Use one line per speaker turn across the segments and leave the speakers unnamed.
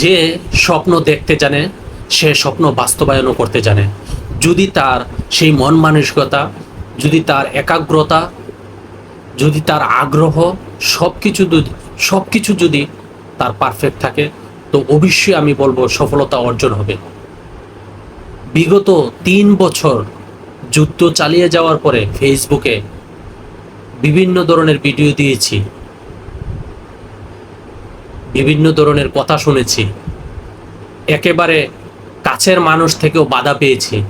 যে স্বপ্ন দেখতে জানে, সে স্বপ্ন বাস্তবায়নও করতে জানে। যদি তার সেই মন মানসিকতা, যদি তার একাগ্রতা, যদি তার আগ্রহ সব কিছু সব কিছু যদি তার পারফেক্ট থাকে, তো অবশ্যই আমি বলব সফলতা অর্জন হবে। বিগত তিন বছর যুদ্ধ চালিয়ে যাওয়ার পরে ফেসবুকে বিভিন্ন ধরনের ভিডিও দিয়েছি। বিভিন্ন ধরনের কথা শুনেছি। একেবারে কাছের মানুষ থেকেও বাধা পেয়েছি।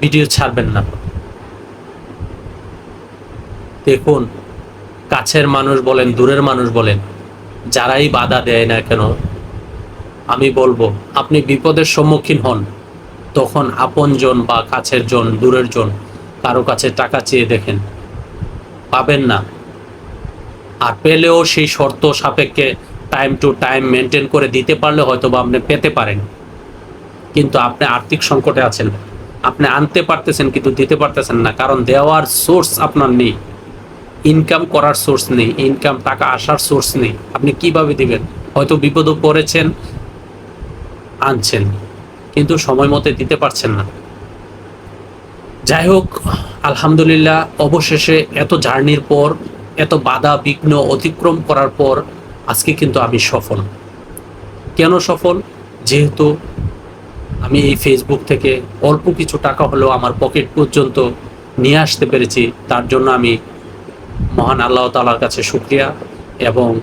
ভিডিও ছাড়বেন না। দেখুন, কাছের মানুষ বলেন, দূরের মানুষ বলেন, যারাই বাধা দেয় না কেন, আমি বলব, আপনি বিপদের সম্মুখীন হন। তখন আপনজন বা কাছের জন, দূরের জন, কারও কাছে টাকা চেয়ে দেখেন। পাবেন না। আর পেলেও সেই শর্ত সাপেক্ষে টাইম টু টাইম মেনটেন করে দিতে পারলে হয়তো বা আপনি পেতে পারেন। কিন্তু আপনি আর্থিক সংকটে আছেন। আপনি আনতে পারতেছেন কিন্তু দিতে পারতেছেন না। কারণ দেওয়ার সোর্স আপনার নেই। ইনকাম করার সোর্স নেই। ইনকাম টাকা আসার সোর্স নেই। আপনি কীভাবে দিবেন? হয়তো বিপদও পড়েছেন, আনছেন। কিন্তু সময় মতো দিতে পারছেন না। যাই হোক, আলহামদুলিল্লাহ, অবশেষে এত জার্নির পর এত বাধা, বিঘ্ন অতিক্রম করার পর আজকে কিন্তু আমি সফল। কেন সফল? যেহেতু আমি এই ফেসবুক থেকে অল্প কিছু টাকা হলেও আমার পকেট পর্যন্ত নিয়ে আসতে পেরেছি, তার জন্য আমি মহান আল্লাহ তালার কাছে শুক্রিয়া এবং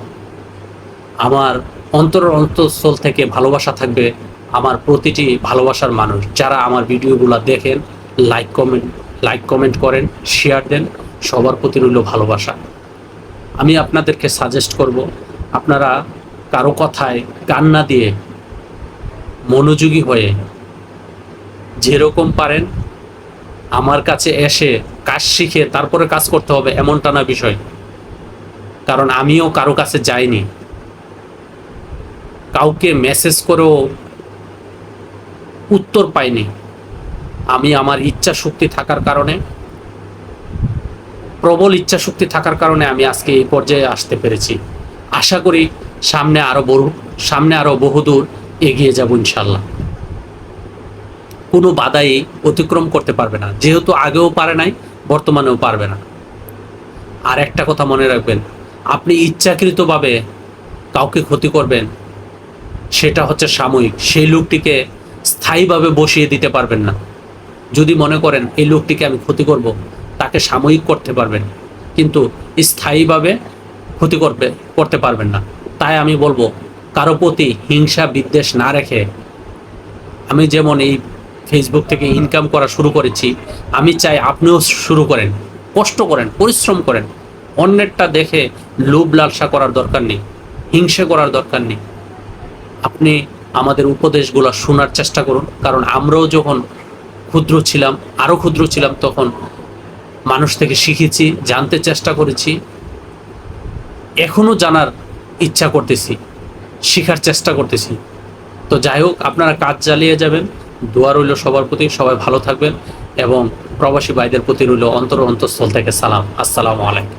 আমার অন্তর অন্তঃস্থল থেকে ভালোবাসা থাকবে আমার প্রতিটি ভালোবাসার মানুষ। যারা আমার ভিডিওগুলো দেখেন লাইক কমেন্ট লাইক কমেন্ট করেন শেয়ার দেন, সবার প্রতি রইল ভালোবাসা। আমি আপনাদেরকে সাজেস্ট করব, আপনারা কারও কথায় কান না দিয়ে মনোযোগী হয়ে যেরকম পারেন আমার কাছে এসে কাজ শিখে তারপরে কাজ করতে হবে এমনটা না বিষয়। কারণ আমিও কারও কাছে যাইনি। কাউকে মেসেজ করেও উত্তর পাইনি। আমি আমার ইচ্ছা শক্তি থাকার কারণে প্রবল ইচ্ছা শক্তি থাকার কারণে আমি আজকে এই পর্যায়ে আসতে পেরেছি। আশা করি সামনে আরও বড় সামনে আরও বহুদূর এগিয়ে যাব ইনশাল্লাহ কোনো বাধাই অতিক্রম করতে পারবে না। যেহেতু আগেও পারে নাই, বর্তমানেও পারবে না। আর একটা কথা মনে রাখবেন, আপনি ইচ্ছাকৃতভাবে কাউকে ক্ষতি করবেন, সেটা হচ্ছে সাময়িক। সেই লোকটিকে স্থায়ীভাবে বসিয়ে দিতে পারবেন না। যদি মনে করেন, এই লোকটিকে আমি ক্ষতি করব তাকে সাময়িক করতে পারবেন, কিন্তু স্থায়ীভাবে ক্ষতি করবে, করতে পারবেন না। তাই আমি বলব, কারও প্রতি হিংসা, বিদ্বেষ না রেখে আমি যেমন এই ফেসবুক থেকে ইনকাম করা শুরু করেছি, আমি চাই আপনিও শুরু করেন, কষ্ট করেন, পরিশ্রম করেন। অন্যেরটা দেখে লোভ লালসা করার দরকার নেই, হিংসে করার দরকার নেই। আপনি আমাদের উপদেশগুলো শোনার চেষ্টা করুন, কারণ আমরাও যখন ক্ষুদ্র ছিলাম, আরও ক্ষুদ্র ছিলাম তখন মানুষ থেকে শিখেছি, জানতে চেষ্টা করেছি এখনও জানার ইচ্ছা করতেছি, শেখার চেষ্টা করতেছি। তো যাই হোক, আপনারা কাজ চালিয়ে যাবেন, দোয়া রইল সবার প্রতি, সবাই ভালো থাকবেন এবং প্রবাসী ভাইদের প্রতি রইল অন্তর অন্তঃস্থল থেকে সালাম। আসসালামু আলাইকুম।